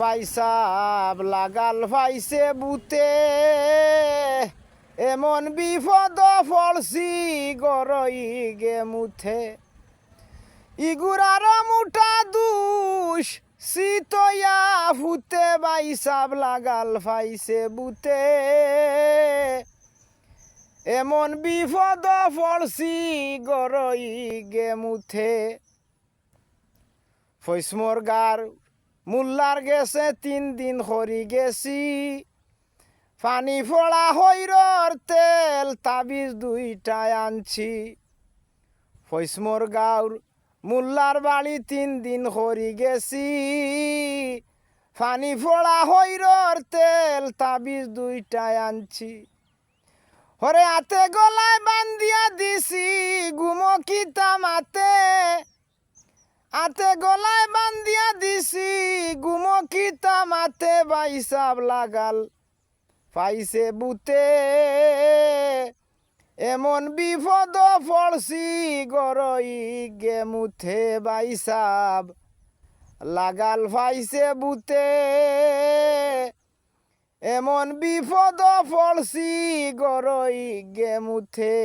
বাইসাব লাগাল ভাইছে বুতে। এমন বিপদ ফলসি গরই গে মুথে। ইগুরার মুঠা দুষ শীতয়া ফুতে বাইসাব লাগাল ফাইছে বুতে। এমন বিপদ ফলসি গরই গে মুথে। ফৈসমর গার মুল্লার গেছে, তিন দিন হরি গেছি। পানি ফোড়া হৈরর তেল, তাবিজ দুইটায় আনছি। ফৈসমর গাঁর মুল্লার বাড়ি, তিন দিন হরি গেছি। পানি ফোড়া হৈরর তেল, তাবিজ দুইটায় আনছি। হরে হাতে গলায় বান্ধিয়া দিছি গুমকিতা মাতে আতে গলায় বান্দিয়া দিছি গুমকিতা মাতে বাইসাব লাগাল। পাইছে বুতে, এমন বিপদ ফলসি গরই গে মুথে বাইসাব লাগাল। পাইছে বুতে, এমন বিপদ ফলসি গরই গে মুথে